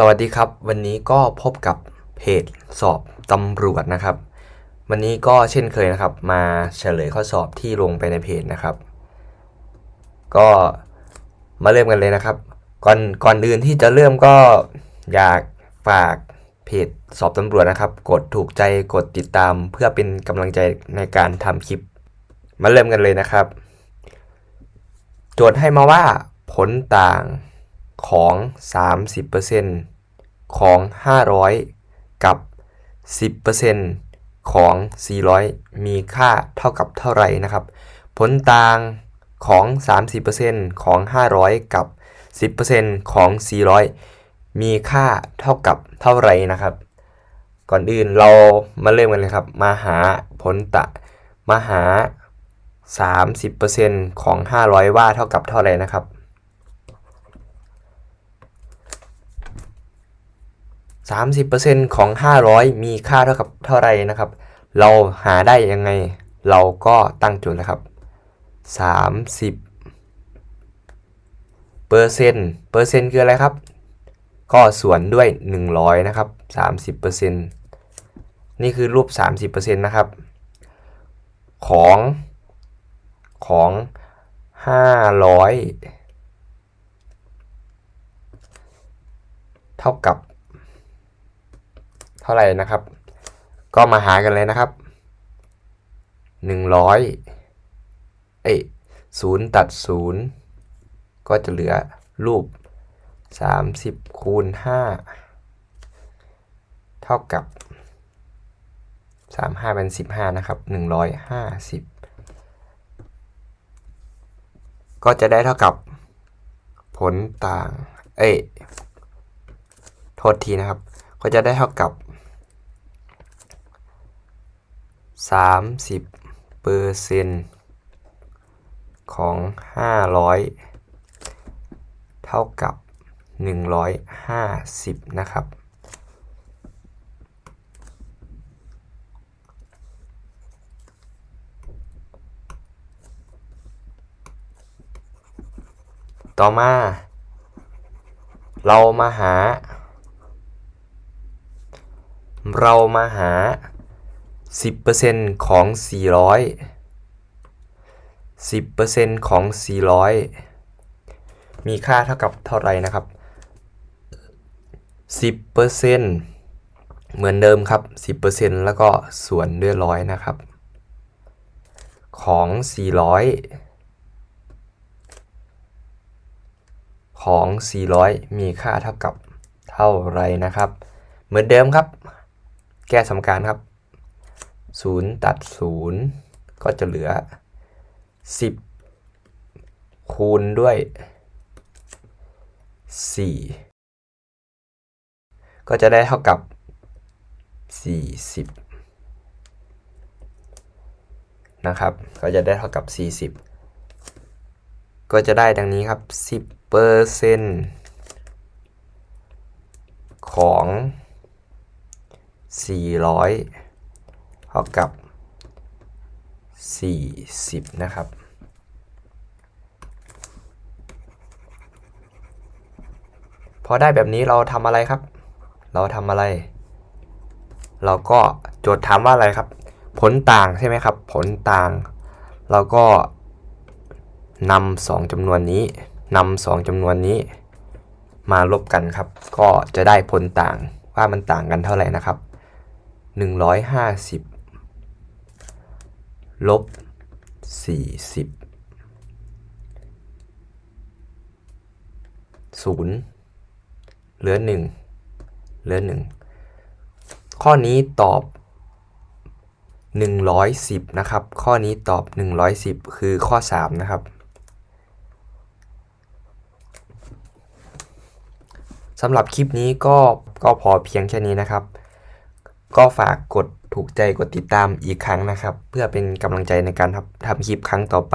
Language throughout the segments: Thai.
สวัสดีครับ วันนี้ก็พบกับเพจสอบตำรวจนะครับ วันนี้ก็เช่นเคยนะครับ มาเฉลยข้อสอบที่ลงไปในเพจนะครับ ก็มาเริ่มกันเลยนะครับ ก่อนก่อนอื่นที่จะเริ่มก็อยากฝากเพจสอบตำรวจนะครับ กดถูกใจกดติดตามเพื่อเป็นกำลังใจในการทำคลิป มาเริ่มกันเลยนะครับ โจทย์ให้มาว่าผลต่าง ของ 30%ของ 500 กับ 10%ของ 400 มีค่าเท่ากับเท่าไหร่นะครับ ผลต่างของ 30%ของ 500 กับ 10%ของ 400 มีค่าเท่ากับเท่าไหร่นะครับ ก่อนอื่นเรามาเริ่มกันเลยครับ มาหาผลตะมาหา 30%ของ 500 ว่าเท่ากับเท่าไหร่นะครับ 30%ของ 500 มีค่าเท่ากับเท่าไรนะครับ เราหาได้ยังไง เราก็ตั้งโจทย์นะครับ 30เปอร์เซ็นต์เปอร์เซ็นต์คืออะไรครับ ก็ส่วนด้วย 100 นะครับ 30%นี่คือรูป 30%นะครับ ของ ของ 500 เท่ากับ ท่าไหร่นะครับ ก็มาหากันเลยนะครับ100เอ้ยศูนย์ตัดศูนย์ก็จะเหลือรูป30คูณ5เท่ากับ35เป็น15นะครับ150ก็จะได้เท่ากับผลต่าง เอ้โทษทีนะครับ ก็จะได้เท่ากับ 30เปอร์เซ็นต์ของ500เท่ากับ150นะครับ ต่อมา เรามาหา เรามาหา 10%ของ 400 10%ของ 400 มีค่าเท่ากับเท่าไรนะครับ 10%เหมือนเดิมครับ 10%แล้วก็ส่วนด้วยร้อยนะครับ ของ 400ของ 400 มีค่าเท่ากับเท่าไรนะครับ เหมือนเดิมครับ แก้สมการครับ 0 ตัด 0 ก็จะเหลือ 10 คูณด้วย 4 ก็จะได้เท่ากับ 40 นะครับ ก็จะได้เท่ากับ 40ก็จะได้ดังนี้ครับ 10เปอร์เซ็นของ 400 เท่ากับ 40 นะครับ พอได้แบบนี้เราทำอะไรครับ เราทำอะไร เราก็โจทย์ถามว่าอะไรครับ ผลต่างใช่ไหมครับ ผลต่าง เราก็นำสองจำนวนนี้นำสองจำนวนนี้ มาลบกันครับ ก็จะได้ผลต่างว่ามันต่างกันเท่าไหร่นะครับ 150 ลบ40 0 เหลือ 1 เหลือ 1 ข้อนี้ตอบ 110 นะครับ ข้อนี้ตอบ 110 คือข้อ 3 นะครับสำหรับคลิปนี้ก็ก็พอเพียงแค่นี้นะครับ ก็ฝากกด ถูกใจกดติดตามอีกครั้งนะครับ เพื่อเป็นกำลังใจในการทำทำคลิปครั้งต่อไป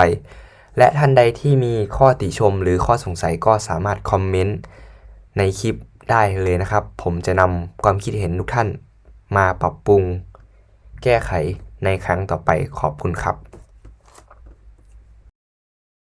และท่านใดที่มีข้อติชมหรือข้อสงสัยก็สามารถคอมเมนต์ในคลิปได้เลยนะครับ ผมจะนำความคิดเห็นทุกท่านมาปรับปรุง แก้ไขในครั้งต่อไปขอบคุณครับ